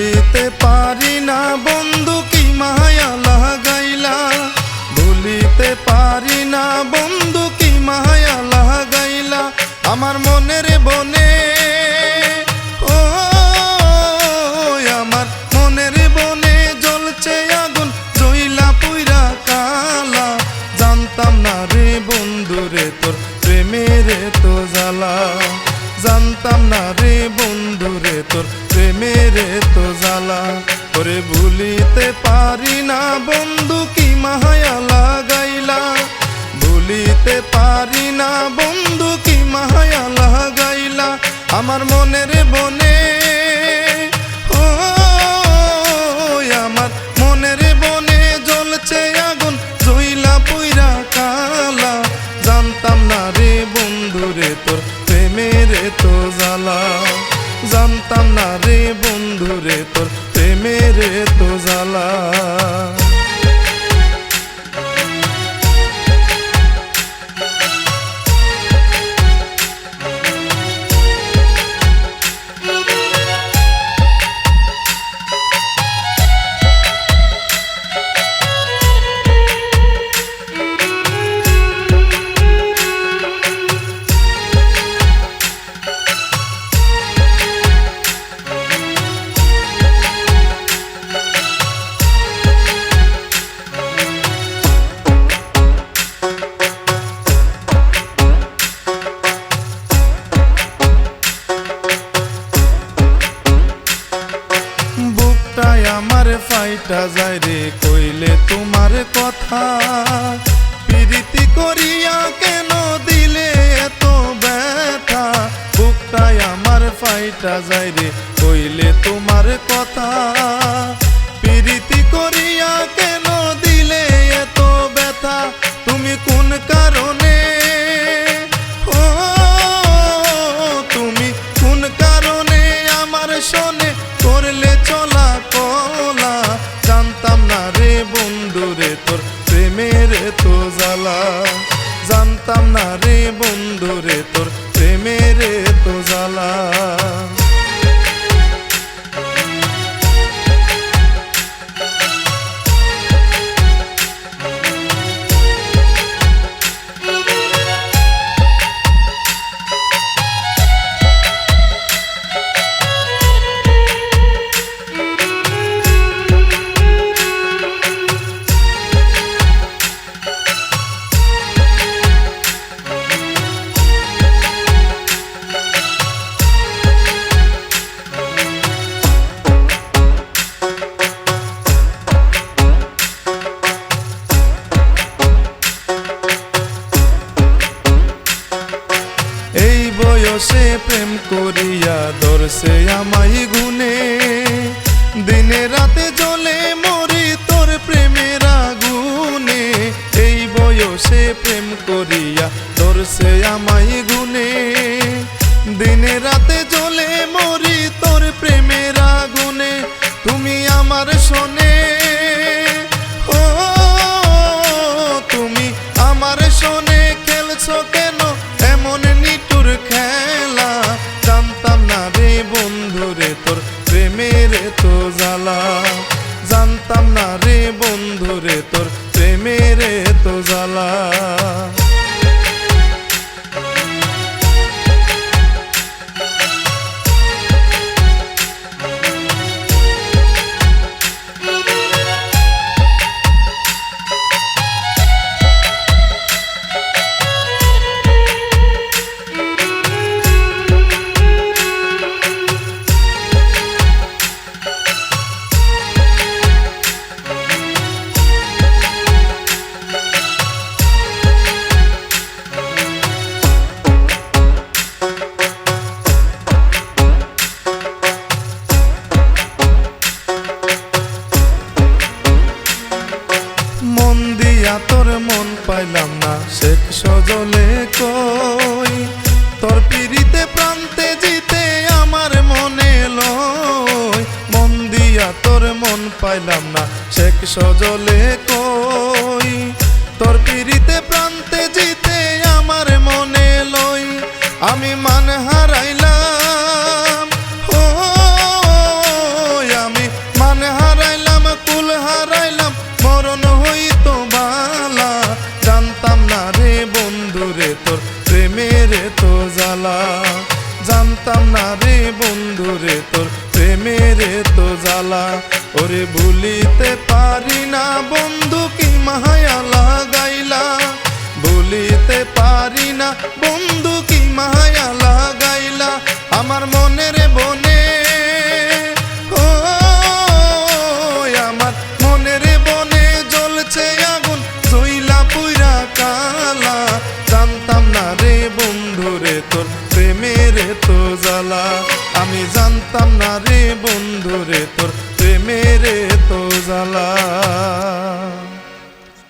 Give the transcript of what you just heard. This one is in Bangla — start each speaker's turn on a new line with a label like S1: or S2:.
S1: ভুলিতে পারি না বন্ধু, কি মায়া লাগাইলা? ভুলিতে পারি না বন্ধু, কি মায়া লাগাইলা? আমার মনের বনে, ও, আমার মনের বনে জ্বলছে আগুন, জইলা পুইরা কালা। জানতাম না রে বন্ধু রে, তোর প্রেমের তো জ্বালা। জানতাম না রে বন্ধু রে তোর প্রেমের তো জ্বালা। ওরে ভুলিতে পারি না বন্ধু, কি মাহায়া লাগাইলা। ভুলিতে পারি না বন্ধু, কি মাহায়া লাগাইলা। আমার মনের বন্ধু না রে বন্ধু রে তোর প্রেমের তো জ্বালা। ফাইটা যায় রে, কইলে তোমার কথা। প্রীতি করিয়া কেন দিলে এত ব্যথা? বুকটাই আমার ফাইটা যায় রে, কইলে তোমার কথা। করিয়া দর্শে আমাই গুনে দিনে রাতে জ্বলে মরি তোর প্রেমের আগুনে। এই বয়সে প্রেম করিয়া দর্শে আমাই গুনে দিনে রাতে জ্বলে মরি তোর প্রেমের আগুনে। তুমি আমার শোনে তোর প্রেমের তো জ্বালা। তোর মন পাইলাম না। শেখ সজলে কই? তোর পিড়িতে প্রান্তে জিতে আমার মনে লয় মন দিয়া তোর মন পাইলাম না। শেখ সজলে কই? তোর পিড়িতে প্রান্তে জিতে আমার মনে লই। আমি মান মায়ালা, ওরে ভুলিতে পারি না বন্ধু কি মায়া লাগাইলা বলিতে পারি না বন্ধু কি মায়া লাগাইলা আমার মনের বনে, ও, আমার মনের বনে জ্বলছে আগুন জইলা পুইরা কালা। জানতাম না রে বন্ধু রে তোর